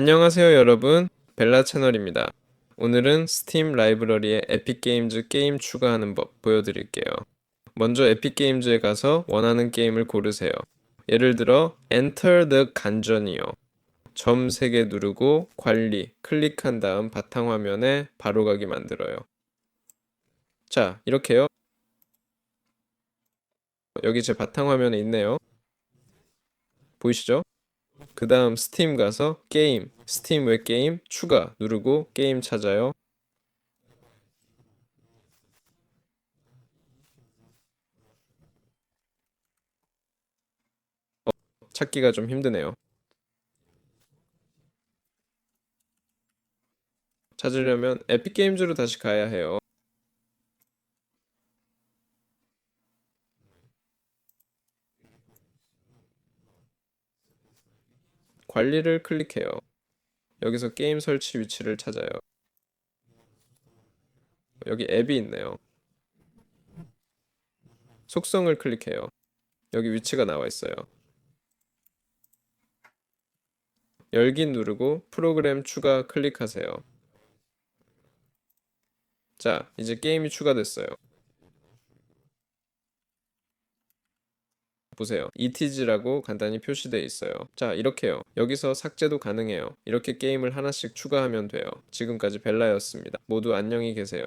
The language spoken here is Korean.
안녕하세요 여러분 벨라 채널입니다. 오늘은 스팀 라이브러리에 에픽게임즈 게임 추가하는 법 보여드릴게요. 먼저 에픽게임즈에 가서 원하는 게임을 고르세요. 예를 들어 Enter the 간전이요. 점 3개 누르고 관리 클릭한 다음 바탕화면에 바로 가기 만들어요. 자 이렇게요. 여기 제 바탕화면에 있네요. 보이시죠? 그 다음 스팀 가서 게임, 스팀 웹 게임 추가 누르고 게임 찾아요. 어, 찾기가 좀 힘드네요. 찾으려면 에픽 게임즈로 다시 가야 해요. 관리를 클릭해요. 여기서 게임 설치 위치를 찾아요. 여기 앱이 있네요. 속성을 클릭해요. 여기 위치가 나와 있어요. 열기 누르고 프로그램 추가 클릭하세요. 자, 이제 게임이 추가됐어요. 보세요. ETG라고 간단히 표시되어 있어요. 자, 이렇게요. 여기서 삭제도 가능해요. 이렇게 게임을 하나씩 추가하면 돼요. 지금까지 벨라였습니다. 모두 안녕히 계세요.